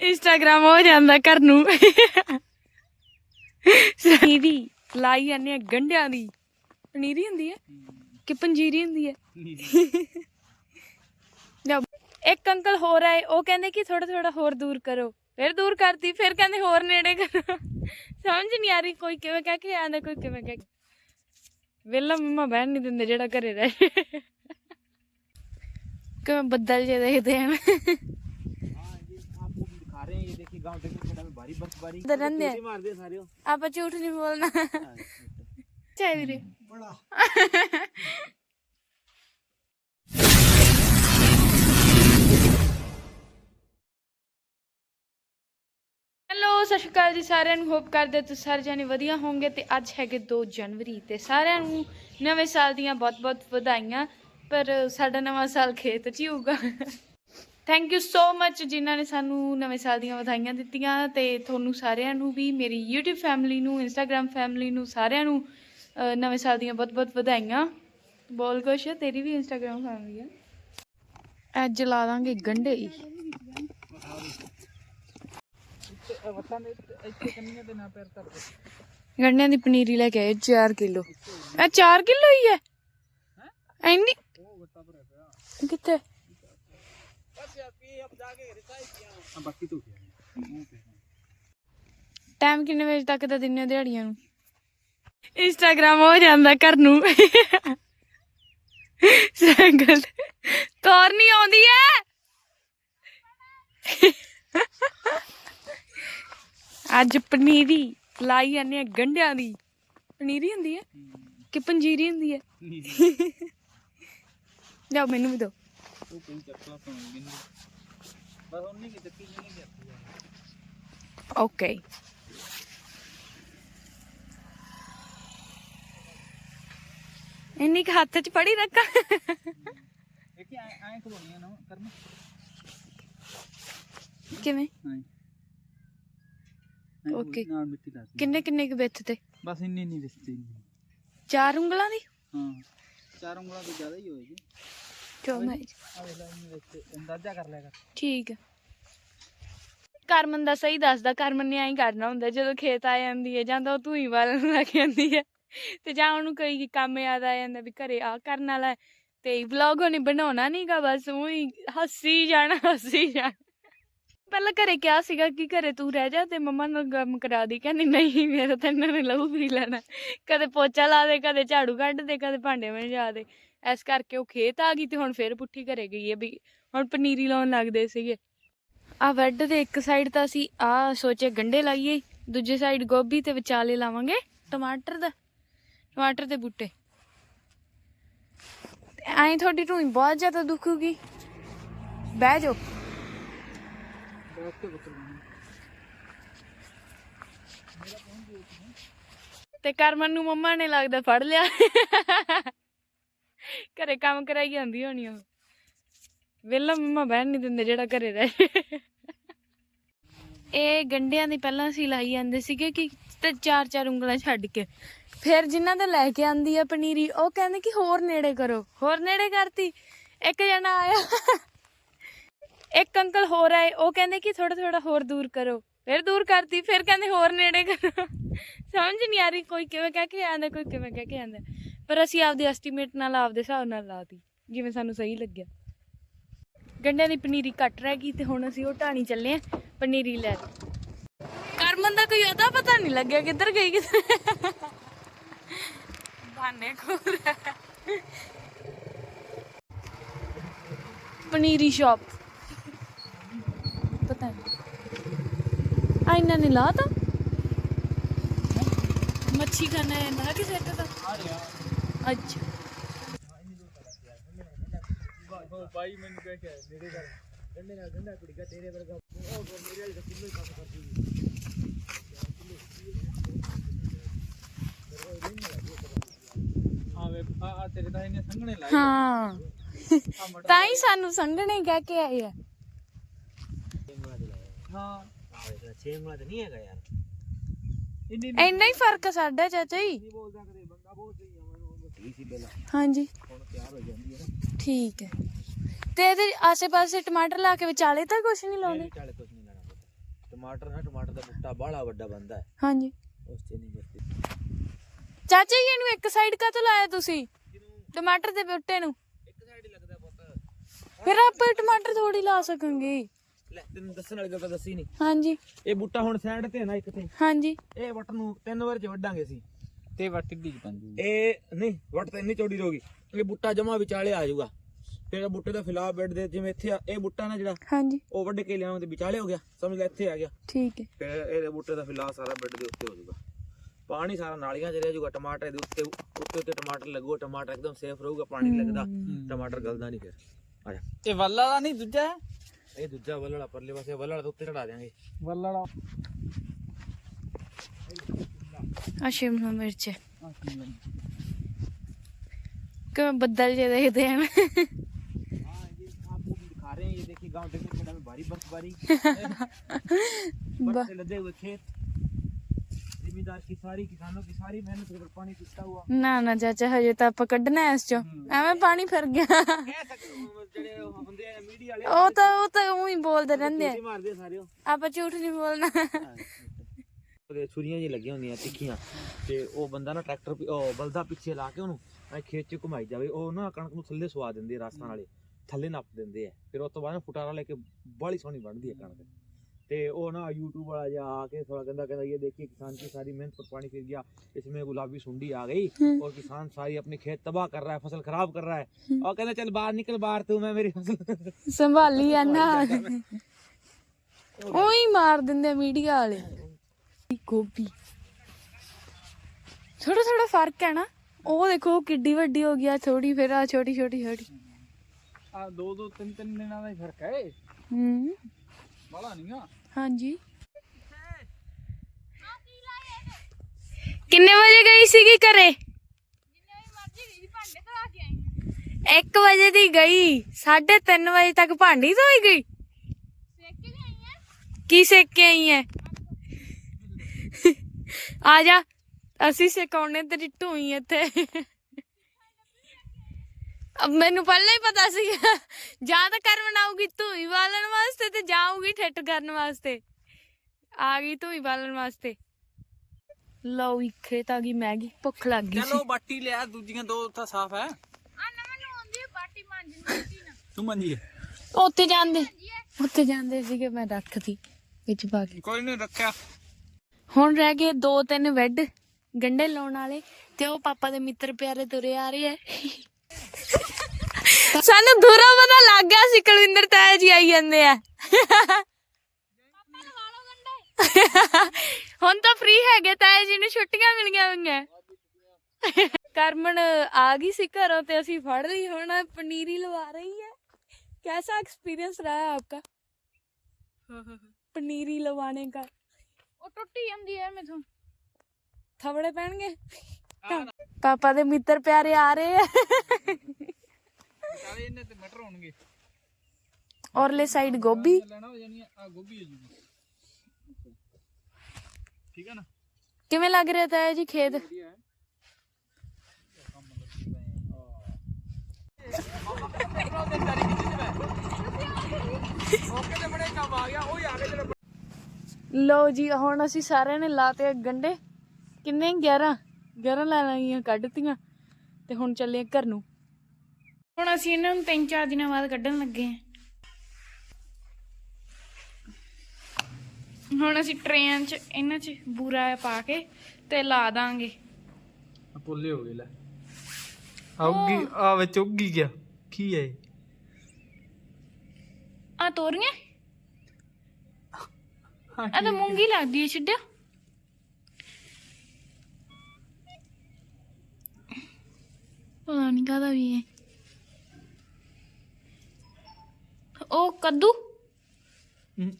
Instagram ਹੋ ਜਾਂਦਾ ਘਰ ਨੂੰ। ਸਨੀਰੀ ਲਾਈ ਜਾਂਦੇ ਆ ਗੰਢਿਆਂ ਦੀ। ਪਨੀਰੀ ਹੁੰਦੀ ਹੈ ਕਿ ਪੰਜੀਰੀ ਹੁੰਦੀ ਹੈ? ਲਓ, ਇੱਕ ਅੰਕਲ ਹੋਰ ਆਏ ਉਹ ਕਹਿੰਦੇ ਕਿ ਥੋੜਾ ਥੋੜਾ ਹੋਰ ਦੂਰ ਕਰੋ। ਫਿਰ ਦੂਰ ਕਰਤੀ ਫਿਰ ਕਹਿੰਦੇ ਹੋਰ ਨੇੜੇ ਕਰੋ। ਸਮਝ ਨਹੀਂ ਆ ਰਹੀ ਕੋਈ ਕਿਵੇਂ ਕਹਿ ਕੇ ਆਂਦਾ ਕੋਈ ਕਿਵੇਂ ਕਹਿ ਕੇ। ਵੇਲਾ ਮੰਮਾ ਬਹਿਣ ਨਹੀਂ ਦਿੰਦੇ ਜਿਹੜਾ ਘਰੇ ਰਹਿ ਕਿਵੇਂ ਬਦਲ ਜੇ ਦੇਖਦੇ ਹਨ ਹੈਲੋ ਸਤਿ ਸ਼੍ਰੀ ਅਕਾਲ ਜੀ ਸਾਰਿਆਂ ਨੂੰ। ਹੋਪ ਕਰਦੇ ਤੁਸੀਂ ਸਾਰੇ ਜਾਣੇ ਵਧੀਆ ਹੋਵੋਗੇ ਤੇ ਅੱਜ ਹੈਗੇ 2 ਜਨਵਰੀ ਤੇ। ਸਾਰਿਆਂ ਨੂੰ ਨਵੇਂ ਸਾਲ ਦੀਆਂ ਬਹੁਤ-ਬਹੁਤ ਵਧਾਈਆਂ। ਪਰ ਸਾਡਾ ਨਵਾਂ ਸਾਲ ਖੇਤ 'ਚ ਹੀ ਹੋਊਗਾ। ਥੈਂਕ ਯੂ ਸੋ ਮੱਚ ਜਿਨ੍ਹਾਂ ਨੇ ਸਾਨੂੰ ਨਵੇਂ ਸਾਲ ਦੀਆਂ ਵਧਾਈਆਂ ਦਿੱਤੀਆਂ ਤੇ ਤੁਹਾਨੂੰ ਸਾਰਿਆਂ ਨੂੰ ਵੀ ਮੇਰੀ YouTube ਫੈਮਿਲੀ ਨੂੰ Instagram ਫੈਮਿਲੀ ਨੂੰ ਸਾਰਿਆਂ ਨੂੰ ਨਵੇਂ ਸਾਲ ਦੀਆਂ ਬਹੁਤ-ਬਹੁਤ ਵਧਾਈਆਂ। ਬੋਲ ਕੁਛ ਤੇਰੀ ਵੀ Instagram ਫੈਮਿਲੀ ਆ। ਅੱਜ ਲਾ ਦਾਂਗੇ ਗੰਡੇ। ਗੰਡਿਆਂ ਦੀ ਪਨੀਰੀ ਲੈ ਕੇ ਆਏ 4 ਕਿਲੋ। ਇਹ 4 ਕਿਲੋ ਹੀ ਹੈ। ਐਨੀ ਕਿੱਥੇ? ਬਾਕੀ ਤੋਂ ਟਾਈਮ ਕਿੰਨੇ ਵਜੇ ਤੱਕ ਦਾ ਦਿੰਨੇ ਦਿਹਾੜੀਆਂ ਨੂੰ? ਇੰਸਟਾਗ੍ਰਾਮ ਹੋ ਜਾਂਦਾ ਘਰ ਨੂੰ। ਸਾਈਕਲ ਕਾਰ ਨਹੀਂ ਆਉਂਦੀ ਐ? ਅੱਜ ਪਨੀਰੀ ਲਾਈ ਜਾਂਦੇ ਆ ਗੰਢਿਆਂ ਦੀ। ਪਨੀਰੀ ਹੁੰਦੀ ਹੈ। ਕਿ ਪੰਜੀਰੀ ਹੁੰਦੀ ਹੈ ਲਿਆਓ ਮੈਨੂੰ ਵੀ ਦਿਓ। ਉਹ ਕੋਈ ਚੱਕਲਾ ਪਾਉਂਗੇ ਨਹੀਂ। ਬਸ ਉਹਨੇ ਕੀ ਚੱਕੀ ਨਹੀਂ ਕਰਦੀ ਓਕੇ। ਇੰਨੀ ਕੁ ਹੱਥ 'ਚ ਫੜੀ ਰੱਖਾਂ। ਦੇਖੀ ਐ ਐ ਖਵਾਉਣੀ ਨਾ ਕਰਨਾ ਕਿਵੇਂ? ਹਾਂ Okay. ਨਾਲ ਮਿੱਟੀ ਲਾ ਦਿੱਤੀ। ਕਿੰਨੇ ਕਿੰਨੇ ਕੁ ਵਿੱਥ ਤੇ? ਬਸ ਇੰਨੀ ਨਹੀਂ ਦਿਸਦੀ ਚਾਰ ਉਂਗਲਾਂ ਦੀ? ਹਾਂ। ਚਾਰ ਉਂਗਲਾਂ ਤੋਂ ਜ਼ਿਆਦਾ ਹੀ ਹੋਏਗੀ। ਚੋ ਮੈਂ ਆ ਵੇਖ ਲੈ ਇਹਨੂੰ ਵਿੱਚ ਅੰਦਾਜ਼ਾ ਕਰ ਲਿਆ ਕਰ। ਠੀਕ ਹੈ ਕਰਮਨ ਦਾ ਸਹੀ ਦੱਸਦਾ ਕਰਮਨ ਨੇ ਐਂ ਕਰਨਾ ਹੁੰਦਾ ਜਦੋਂ ਖੇਤ ਆ ਜਾਂਦੀ ਹੈ ਜਾਂ ਤਾਂ ਉਹ ਧੂਈ ਵਾਲਣ ਲੱਗ ਜਾਂਦੀ ਹੈ। ਤੇ ਜਾਂ ਉਹਨੂੰ ਕੋਈ ਕੰਮ ਯਾਦ ਆ ਜਾਂਦਾ ਵੀ ਘਰੇ ਆ ਕਰਨ ਵਾਲਾ ਤੇ ਵਲੌਗ ਉਹਨੇ ਬਣਾਉਣਾ ਨਹੀਂਗਾ ਬਸ ਉਹੀ ਹੱਸੀ ਜਾਣਾ ਹੱਸੀ ਜਾਣਾ। ਪਹਿਲਾਂ ਘਰੇ ਕਿਹਾ ਸੀਗਾ ਕਿ ਘਰੇ ਤੂੰ ਰਹਿ ਜਾ ਤੇ ਮੰਮਾ ਨਾਲ ਕੰਮ ਕਰਾ ਦੀ ਕਹਿੰਦੀ ਨਹੀਂ ਮੇਰਾ ਤਾਂ ਇਹਨਾਂ ਨੇ ਲਹੂ ਪੀ ਲੈਣਾ। ਕਦੇ ਪੋਚਾ ਲਾ ਦੇ ਕਦੇ ਝਾੜੂ ਕੱਢ ਦੇ ਕਦੇ ਭਾਂਡੇ ਮੰਜਾ ਦੇ। ਇਸ ਕਰਕੇ ਉਹ ਖੇਤ ਆ ਗਈ ਤੇ ਹੁਣ ਫੇਰ ਪੁੱਠੀ ਘਰੇ ਗਈ ਹੈ ਵੀ ਹੁਣ ਪਨੀਰੀ ਲਾਉਣ ਲੱਗਦੇ ਸੀਗੇ। ਆ ਬੈੱਡ ਦੇ ਇੱਕ ਸਾਈਡ ਤਾਂ ਅਸੀਂ ਆ ਸੋਚੇ ਗੰਡੇ ਲਾਈਏ, ਦੂਜੇ ਸਾਈਡ ਗੋਭੀ ਤੇ ਵਿਚਾਲੇ ਲਾਵਾਂਗੇ, ਟਮਾਟਰ ਦਾ, ਟਮਾਟਰ ਦੇ ਬੂਟੇ। ਐਂ ਤੁਹਾਡੀ ਢੂਈ ਬਹੁਤ ਜ਼ਿਆਦਾ ਦੁਖੂਗੀ। ਬਹਿ ਜਾਓ। ਤੇ ਕਰਮਨ ਨੂੰ ਮੰਮਾ ਨੇ ਲੱਗਦਾ ਫੜ ਲਿਆ। ਘਰੇ ਕੰਮ ਕਰਾਈ ਜਾਂਦੀ ਹੋਣੀ ਉਹ। ਵੇਲਾ ਮੰਮਾ ਬਹਿਣ ਨਹੀਂ ਦਿੰਦੇ ਜਿਹੜਾ ਘਰੇ ਰਹੇ ਇਹ ਗੰਡਿਆਂ ਦੀ ਪਹਿਲਾਂ ਅਸੀਂ ਲਾਈ ਜਾਂਦੇ ਸੀਗੇ ਕਿ ਤੇ ਚਾਰ ਚਾਰ ਉਂਗਲਾਂ ਛੱਡ ਕੇ। ਫਿਰ ਜਿਨ੍ਹਾਂ ਦਾ ਲੈ ਕੇ ਆਂਦੀ ਆ ਪਨੀਰੀ, ਉਹ ਕਹਿੰਦੇ ਕਿ ਹੋਰ ਨੇੜੇ ਕਰੋ। ਹੋਰ ਨੇੜੇ ਕਰਤੀ। ਇੱਕ ਜਣਾ ਆਇਆ। ਇੱਕ ਅੰਕਲ ਹੋਰ ਆਏ, ਉਹ ਕਹਿੰਦੇ ਕਿ ਥੋੜਾ ਥੋੜਾ ਹੋਰ ਦੂਰ ਕਰੋ। ਫਿਰ ਦੂਰ ਕਰਤੀ, ਫਿਰ ਕਹਿੰਦੇ ਹੋਰ ਨੇੜੇ ਕਰੋ। ਸਮਝ ਨਹੀਂ ਆ ਰਹੀ, ਕੋਈ ਕਿਵੇਂ ਕਹਿ ਕੇ ਆਂਦਾ, ਕੋਈ ਕਿਵੇਂ ਕਹਿ ਕੇ ਆਂਦਾ। ਪਰ ਅਸੀਂ ਆਪਦੇ ਐਸਟੀਮੇਟ ਨਾਲ ਆਪਦੇ ਹਿਸਾਬ ਨਾਲ ਲਾਤੀ ਜਿਵੇਂ ਸਾਨੂੰ ਸਹੀ ਲੱਗਿਆ। ਗੰਡਿਆਂ ਦੀ ਪਨੀਰੀ ਕੱਟ ਰਹਿ ਗਈ ਤੇ ਹੁਣ ਅਸੀਂ ਉਹ ਢਾਣੀ ਚੱਲੇ ਆ, ਪਨੀਰੀ ਲੈ ਕਰਮਨ ਦਾ ਕੋਈ ਅਦਾ ਪਤਾ ਨਹੀਂ ਲੱਗਿਆ ਕਿੱਧਰ ਗਈ ਕਿੱਧਰ। ਬਾਨੇ ਕੋਲ ਪਨੀਰੀ ਸ਼ਾਪ। ਪਤਾ ਨਹੀਂ। ਆ ਇਹਨਾਂ ਨੇ ਲਾਤਾ। ਮੱਛੀ ਖਾਣਾ ਹੈ ਨਾ ਕਿ ਸੈੱਟ ਦਾ ਆ ਰਿਹਾ ਅੱਛਾ। ਬਾਈ ਮੈਨੂੰ ਕਹਿ ਕੇ ਨੇੜੇ ਕਰ ਗੰਡੇ ਨਾਲ ਗੰਡਾ ਕੁੜੀ ਦਾ ਤੇਰੇ ਵਰਗਾ ਉਹ ਮੇਰੇ ਵਾਲੀ ਦਾ ਕਿੰਨੇ ਹੀ ਸੰਘਣੇ ਤਾਂ ਸਾਨੂੰ ਸੰਗਣੇ ਕਹਿ ਕੇ ਆਏ ਆ। ਹਾਂ। ਛੇਮਲਾ ਤਾਂ ਨਹੀਂ ਹੈਗਾ ਯਾਰ। ਇੰਨੀ ਇੰਨਾ ਹੀ ਫ਼ਰਕ ਆ ਸਾਡਾ ਚਾਚਾ ਜੀ। ਨਹੀਂ ਬੋਲਦਾ ਕਦੇ ਬੰਦਾ ਬਹੁਤ ਸਹੀ ਸੀ ਪਹਿਲਾਂ। ਹਾਂਜੀ। ਹੁਣ ਤਿਆਰ ਹੋ ਜਾਂਦੀ ਹੈ ਨਾ। ਠੀਕ ਹੈ। ਤੇ ਇਹਦੇ ਆਸੇ-ਪਾਸੇ ਟਮਾਟਰ ਲਾ ਕੇ ਵਿਚਾਲੇ ਤਾਂ ਕੁਝ ਨਹੀਂ ਲਾਉਂਦੇ? ਚਾਲੇ ਕੁਝ ਨਹੀਂ ਲੈਣਾ ਪੁੱਤ। ਟਮਾਟਰ ਨਾ ਟਮਾਟਰ ਦਾ ਬੂਟਾ ਬਾਹਲਾ ਵੱਡਾ ਬੰਦਾ ਹੈ। ਹਾਂਜੀ। ਉਸ ਤੇ ਨਹੀਂ ਜੱਤੀ ਚਾਚਾ ਜੀ ਇਹਨੂੰ ਇੱਕ ਸਾਈਡ ਕਾ ਤੋਂ ਲਾਇਆ ਤੁਸੀਂ? ਟਮਾਟਰ ਦੇ ਬੂਟੇ ਨੂੰ? ਇੱਕ ਸਾਈਡ ਹੀ ਲੱਗਦਾ ਪੁੱਤ। ਫਿਰ ਆਪਾਂ ਟਮਾਟਰ ਥੋੜੀ ਲਾ ਸਕਾਂਗੇ। ਲੈ ਤੈਨੂੰ ਦੱਸਣ ਵਾਲੀ ਗੱਲ ਤਾਂ ਦੱਸੀ ਨਹੀਂ ਹਾਂਜੀ। ਇਹ ਬੂਟਾ ਹੁਣ ਸਾਈਡ ਤੇ ਹੈ ਨਾ ਇੱਕ ਤੇ। ਹਾਂਜੀ। ਇਹ ਵੱਟ ਨੂੰ ਤਿੰਨ ਵਾਰ ਚ ਵੱਢਾਂਗੇ ਸੀ ਤੇ ਵੱਟ ਦੀ ਪੰਜੂ ਇਹ ਨਹੀਂ ਵੱਟ ਤਾਂ ਇੰਨੀ ਚੌੜੀ ਰਹੂਗੀ ਇਹ ਬੂਟਾ ਜਮਾ ਵਿਚਾਲੇ ਆ ਜਾਊਗਾ। ਫਿਰ ਇਹ ਬੂਟੇ ਦਾ ਫਿਲਾਪ ਬੈੱਡ ਦੇ ਜਿਵੇਂ ਇੱਥੇ ਆ- ਇਹ ਬੂਟਾ ਨਾ ਜਿਹੜਾ ਹਾਂਜੀ। ਉਹ ਵੱਢ ਕੇ ਲਿਆਉਂ ਤੇ ਵਿਚਾਲੇ ਹੋ ਗਿਆ। ਸਮਝ ਲੈ ਇੱਥੇ ਆ ਗਿਆ। ਠੀਕ ਹੈ। ਫਿਰ ਇਹਦੇ ਬੂਟੇ ਦਾ ਫਿਲਾਪ ਸਾਰਾ ਬੈੱਡ ਦੇ ਉੱਤੇ ਹੋ ਜਾਊਗਾ। ਪਾਣੀ ਸਾਰਾ ਨਾਲੀਆਂ 'ਚ ਰਹਿ ਜਾਊਗਾ ਟਮਾਟਰ ਇਹਦੇ ਉੱਤੇ ਉੱਤੇ ਉੱਤੇ ਟਮਾਟਰ ਲੱਗੂਗਾ ਟਮਾਟਰ ਇੱਕਦਮ ਸੇਫ ਰਹੂਗਾ ਪਾਣੀ ਨੀ ਲੱਗਦਾ। ਟਮਾਟਰ ਗਲਦਾ ਨਹੀਂ ਫਿਰ। ਆ ਜਾ। ਇਹ ਵੱਲ ਵਾਲਾ ਨਹੀਂ ਦੂਜਾ? ਇਹ ਦੂਜਾ ਵੱਲੜਾ ਪਰਲੇ ਪਾਸੇ ਵੱਲੜਾ ਦੇ ਉੱਤੇ ਚੜਾ ਦਿਆਂਗੇ। ਵੱਲ। ਵਾਲਾ ਆ ਸ਼ਿਮਲਾ ਮਿਰਚ ਹੈ ਕਿਵੇਂ ਬੱਦਲ ਜੇ ਦੇਖਦੇ ਹਨ हाँ ये आपको भी दिखा रहे हैं ये देखिए गांव टेक्निक में भारी बर्फबारी बर्फ से लदे हुए खेत जिम्मेदार की सारी किसानों की सारी मेहनत के ऊपर पानी टूटता हुआ ਨਾ ਨਾ ਚਾਚਾ ਹਜੇ ਤਾਂ ਆਪਾਂ ਕੱਢਣਾ ਐ ਇਸ ਚੋਂ ਐਵੇਂ ਪਾਣੀ ਫਿਰ ਗਿਆ कह सकते ਜਿਹੜੇ ਹੁੰਦੇ ਆ ਮੀਡੀਆ ਵਾਲੇ ਉਹ ਤਾਂ ਉਹ ਤਾਂ ਉਹੀ ਬੋਲਦੇ ਰਹਿੰਦੇ ਆ ਝੂਠੀ ਮਾਰਦੇ ਆ ਸਾਰੇ ਉਹ ਆਪਾਂ ਝੂਠ ਨਹੀਂ ਬੋਲਣਾ ਉਹਦੇ ਛੁਰੀਆਂ ਜੀ ਲੱਗੀਆਂ ਹੁੰਦੀਆਂ ਤਿੱਖੀਆਂ ਤੇ ਉਹ ਬੰਦਾ ਨਾ ਟਰੈਕਟਰ ਪਿ- ਉਹ ਬਲਦਾ ਪਿੱਛੇ ਲਾ ਕੇ ਉਹਨੂੰ ਐ ਖੇਤ ਚ ਘੁਮਾਈ ਜਾਵੇ ਉਹ ਨਾ ਕਣਕ ਨੂੰ ਥੱਲੇ ਸਵਾ ਦਿੰਦੇ ਆ ਰਾਸਾਂ ਵਾਲੇ ਥੱਲੇ ਨੱਪ ਦਿੰਦੇ ਆ ਫਿਰ ਉਸ ਤੋਂ ਬਾਅਦ ਨਾ ਫੁਟਾਰਾ ਲੈ ਕੇ ਬਾਹਲੀ ਸੋਹਣੀ ਬਣਦੀ ਹੈ ਕਣਕ ਤੇ ਉਹ ਨਾ YouTube ਵਾਲਾ ਜਾ ਆ ਕੇ ਥੋੜਾ ਕਹਿੰਦਾ ਕਹਿੰਦਾ ਇਹ देखिए किसान की सारी मेहनत पर पानी फिर गया इसमें गुलाबी सुंडी आ गई और किसान सारी अपने खेत तबाह कर रहा है फसल खराब कर रहा है और कहना चल बाहर निकल बाहर तू मैं मेरी फसल ਸੰਭਾਲੀ ਆ ਨਾ ਉਹੀ ਮਾਰ ਦਿੰਦੇ ਮੀਡੀਆ ਵਾਲੇ ਗੋਭੀ। ਥੋੜਾ ਥੋੜਾ ਫ਼ਰਕ ਹੈ ਨਾ। ਉਹ ਦੇਖੋ ਕਿੱਡੀ ਵੱਡੀ ਹੋ ਗਿਆ ਥੋੜੀ ਫਿਰ ਆ ਛੋਟੀ ਛੋਟੀ ਛੋਟੀ। ਆ ਦੋ ਦੋ ਤਿੰਨ ਤਿੰਨ ਦਿਨਾਂ ਦਾ ਹੀ ਫ਼ਰਕ ਹੈ ਹੂੰ। ਬਾਲਾ ਨਹੀਂ ਆ। ਹਾਂਜੀ। ਕਿੰਨੇ ਵਜੇ ਗਈ ਸੀਗੀ ਘਰੇ? 1 ਵਜੇ ਦੀ ਗਈ। 3:30 ਵਜੇ ਤੱਕ ਭਾਂਡੀ ਧੋਈ ਗਈ? ਕੀ ਸੇਕ ਕੇ ਆਈ ਹੈ ਆ ਜਾ ਅਸੀਂ ਸੇਕਾਉਣੇ ਤੇਰੀ ਢੂਈ ਇੱਥੇ। ਅਬ ਮੈਨੂੰ ਪਹਿਲਾਂ ਹੀ ਪਤਾ ਸੀ। ਜਾਂ ਤਾਂ ਕਰ ਬਣਾਉਗੀ ਧੂਈ ਬਾਲਣ ਵਾਸਤੇ ਤੇ ਜਾਊਗੀ ਠੱਟ ਕਰਨ ਵਾਸਤੇ। ਆ ਗਈ ਧੂਈ ਬਾਲਣ ਵਾਸਤੇ। ਲਓ ਵੀ ਖੇਤ ਆ ਗਈ ਮੈਗੀ ਭੁੱਖ ਲੱਗ ਗਈ ਚਲੋ ਬਾਟੀ ਲਿਆ ਦੂਜੀਆਂ ਦੋ ਤਾਂ ਸਾਫ਼ ਹੈ। ਤੂੰ ਮੰਜੀ ਉੱਥੇ ਜਾਂਦੇ। ਉੱਥੇ ਜਾਂਦੇ ਸੀਗੇ ਮੈਂ ਰੱਖਤੀ ਵਿੱਚ ਪਾ ਕੇ। ਕੋਈ ਨਹੀਂ ਰੱਖਿਆ। ਹੁਣ ਰਹਿ ਗਏ ਦੋ ਤਿੰਨ ਬੈੱਡ ਗੰਡੇ ਲਾਉਣ ਵਾਲੇ ਤੇ ਉਹ ਪਾਪਾ ਦੇ ਮਿੱਤਰ ਪਿਆਰੇ ਤੁਰੇ ਆ ਰਹੇ ਐ ਸਾਨੂੰ ਦੂਰੋਂ ਪਤਾ ਲੱਗ ਗਿਆ ਸੀ ਕੁਲਵਿੰਦਰ ਤਾਇਆ ਜੀ ਆਈ ਜਾਂਦੇ ਆ ਹੁਣ ਤਾਂ ਫ੍ਰੀ ਹੈਗੇ ਤਾਇਆ ਜੀ ਨੂੰ ਛੁੱਟੀਆਂ ਮਿਲੀਆਂ ਹੋਈਆਂ ਕਰਮਨ ਆ ਗਈ ਸੀ ਘਰੋਂ ਤੇ ਅਸੀਂ ਫੜ ਲਈ ਹੁਣ ਪਨੀਰੀ ਲਵਾ ਰਹੀ ਹੈ कैसा एक्सपीरियंस रहा है आपका पनीरी लवाने का ਉਹ ਟੁੱਟੀ ਜਾਂਦੀ ਐ ਮੈਥੋਂ ਥਵੜੇ ਪੈਣਗੇ ਪਾਪਾ ਦੇ ਮਿੱਤਰ ਪਿਆਰੇ ਆ ਰਹੇ ਆ ਸਾਰੇ ਇਹਨੇ ਤੇ ਮਟਰ ਹੋਣਗੇ ਔਰਲੇ ਸਾਈਡ ਗੋਭੀ ਲੈਣਾ ਹੋ ਜਾਣੀ ਆ ਗੋਭੀ ਹੋ ਜੂਗੀ ਠੀਕ ਹੈ ਨਾ ਕਿਵੇਂ ਲੱਗ ਰਿਹਾ ਤਾਇਆ ਜੀ ਖੇਤ ਓਕੇ ਤੇ ਬੜੇ ਕੰਮ ਆ ਗਿਆ ਉਹ ਆ ਗਏ ਜਿਹੜੇ ਲਓ ਜੀ ਹੁਣ ਅਸੀਂ ਸਾਰਿਆਂ ਨੇ ਲਾਤੇ ਗੰਡੇ। ਕਿੰਨੇ? 11 11 ਲੈ ਲਾਈਆਂ ਕੱਢਤੀਆਂ ਤੇ ਹੁਣ ਚੱਲੇ ਘਰ ਨੂੰ। ਹੁਣ ਅਸੀਂ ਇਹਨਾਂ ਨੂੰ ਤਿੰਨ ਚਾਰ ਦਿਨਾਂ ਬਾਅਦ ਕੱਢਣ ਲੱਗੇ ਆਂ। ਹੁਣ ਅਸੀਂ ਟ੍ਰੇਨ 'ਚ ਇਹਨਾਂ 'ਚ ਬੂਰਾ ਪਾ ਕੇ ਤੇ ਲਾ ਦਾਂਗੇ। ਪੁੱਲੇ ਹੋ ਗਏ ਲੈ। ਆਉਗੀ ਆ ਵਿੱਚ ਉੱਗੀ ਗਿਆ। ਕੀ ਹੈ ਆ ਤੋਰੀਆਂ? ਆ ਤਾਂ ਮੂੰਗੀ ਲੱਗਦੀ ਏ ਛੱਡਿਆ। ਪਤਾ ਨਹੀਂ ਕਾਹਦਾ ਵੀ ਹੈ ਉਹ ਕੱਦੂ?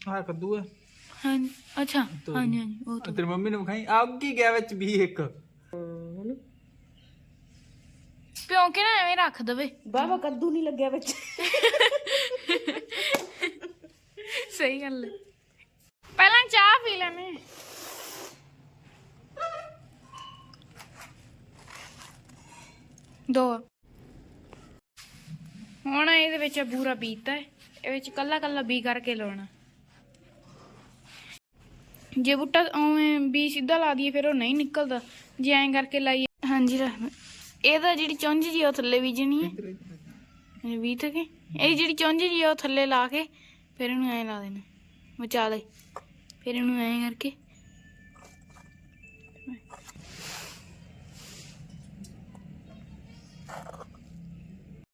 ਆ ਕੱਦੂ ਹੈ ਹਾਂ ਅੱਛਾ ਹਾਂਜੀ ਹਾਂਜੀ ਉਹ ਤੇਰੀ ਮੰਮੀ ਨੇ ਵਿਖਾਈ ਆਉਗੀ ਗਿਆ ਵਿੱਚ ਵੀ ਇੱਕ। ਪਿਓ ਕੇ ਨਾ ਐਵੇਂ ਰੱਖ ਦਵੇ। ਬਾਬਾ ਕੱਦੂ ਨਹੀਂ ਲੱਗਿਆ ਵਿੱਚ। ਸਹੀ ਗੱਲ ਹੈ। ਚਾਹ ਪੀ ਲੈਣੇ ਦੋ। ਹੁਣ ਇਹਦੇ ਵਿੱਚ ਬੂਰਾ ਬੀਤਾ ਹੈ। ਇਹ ਵਿੱਚ ਕੱਲਾ ਕੱਲਾ ਬੀ ਕਰਕੇ ਲਾਉਣਾ। ਜੇ ਬੂਟਾ ਉਵੇਂ ਵੀ ਸਿੱਧਾ ਲਾ ਦਈਏ, ਫਿਰ ਉਹ ਨਹੀਂ ਨਿਕਲਦਾ। ਜੇ ਐਂ ਕਰਕੇ ਲਾਈਏ। ਹਾਂਜੀ ਇਹਦਾ ਜਿਹੜੀ ਚੁੰਝ ਜੀ ਆ, ਉਹ ਥੱਲੇ ਬੀਜਣੀ ਹੈ। ਇਹ ਵੀ ਤੱਕ ਇਹ ਜਿਹੜੀ ਚੁੰਝ ਜੀ ਆ, ਉਹ ਥੱਲੇ ਲਾ ਕੇ ਫਿਰ ਇਹਨੂੰ ਐਂ ਲਾ ਦੇਣਾ। ਵਿਚਾਲੇ ਫਿਰ ਇਹਨੂੰ ਐਂ ਕਰਕੇ।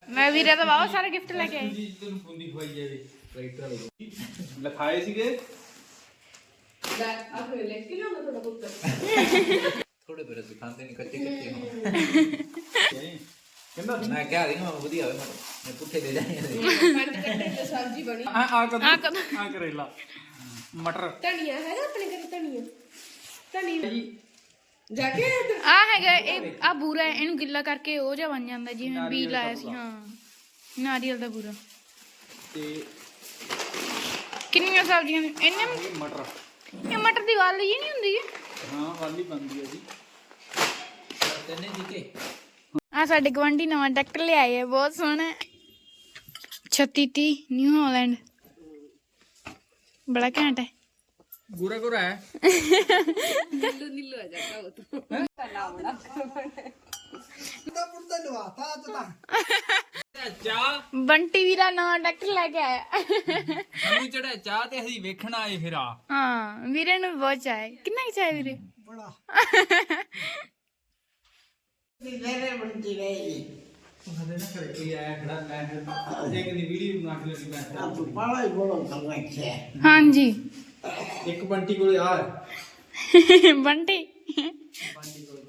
ਮੈਂ ਵੀਰੇ ਦਾ ਬਹੁਤ ਸਾਰੇ ਗਿਫਟ ਲੈ ਕੇ ਆਈ। ਤੈਨੂੰ ਫੁੰਦੀ ਖਵਾਈ ਜਾਵੇ ਟਰੈਕਟਰ ਲਿਖਾਏ ਸੀਗੇ ਥੋੜੇ ਬਰੇ ਦਿਖਾਉਂਦੇ ਨਹੀਂ ਕੱਚੇ ਕੱਚੇ ਹੋਣ। ਕਹਿੰਦਾ ਮੈਂ ਕਿਹਾ ਰਹੀ ਹਾਂ ਵਧੀਆ ਹੋਵੇ ਮੈਂ ਪੁੱਠੇ ਦੇ ਜਾਣੇ ਆ। ਆ ਕਦ ਆ ਆ ਕਰੇਲਾ ਮਟਰ। ਧਨੀਆ ਹੈ ਨਾ ਆਪਣੇ ਘਰੇ ਧਨੀਆ? ਧਨੀਆ। ਜੀ। ਜਾ ਕੇ ਆ ਹੈਗਾ ਇਹ ਆ ਬੂਰਾ ਹੈ, ਇਹਨੂੰ ਗਿੱਲਾ ਕਰਕੇ ਉਹ ਜਿਹਾ ਬਣ ਜਾਂਦਾ ਜਿਵੇਂ ਬੀਜ ਲਾਇਆ ਸੀ ਹਾਂ। ਨਾਰੀਅਲ ਦਾ ਬੂਰਾ। ਤੇ ਕਿੰਨੀਆਂ ਸਬਜ਼ੀਆਂ ਨੇ? ਇਹਨੇ ਇਹ ਮਟਰ। ਇਹ ਮਟਰ ਦੀ ਗੱਲ ਹੀ ਨਹੀਂ ਹੁੰਦੀ ਹਾਂ ਵਾਲੀ ਬਣਦੀ ਹੈ ਜੀ। ਤੈਨੇ ਦਿੱਤੇ ਆ ਸਾਡੇ ਗਵਾਂਢੀ ਨਵਾਂ ਟਰੈਕਟਰ ਲਿਆਏ ਆ ਬਹੁਤ ਸੋਹਣਾ ਹੈ। 3630 ਨਿਊ ਹਾਲੈਂਡ। ਬੜਾ ਘੈਂਟ ਹੈ। ਗੋਰਾ ਗੋਰਾ ਹੈ। ਚਾਹ ਬੰਟੀ ਵੀਰਾ ਨਵਾਂ ਟਰੈਕਟਰ ਲੈ ਕੇ ਆਇਆ। ਸਾਨੂੰ ਚੜਾ ਚਾਹ ਤੇ ਅਸੀਂ ਵੇਖਣ ਆਏ ਫਿਰ ਆ। ਹਾਂ ਵੀਰੇ ਨੂੰ ਬਹੁਤ ਚਾਹ ਕਿੰਨਾ ਚਾਹ ਹੈ ਵੀਰੇ? ਉਹਦੇ ਨਾਲ ਘਰੇ ਕੋਈ ਆਇਆ ਖੜਾ ਮੈਂ ਜੇ ਕਿੰਨੀ ਵੀਡੀਓ ਬਣਾ ਕੇ ਲੱਗੀ ਬੈਠਾ ਤੂੰ ਬਾਲਾ ਹੀ ਬੋਲੋ ਖੰਗਾ ਇੱਥੇ। ਹਾਂਜੀ। ਇੱਕ ਬੰਟੀ ਕੋਲੇ ਆ। ਬੰਟੀ। ਬੰਟੀ ਕੋਲੇ।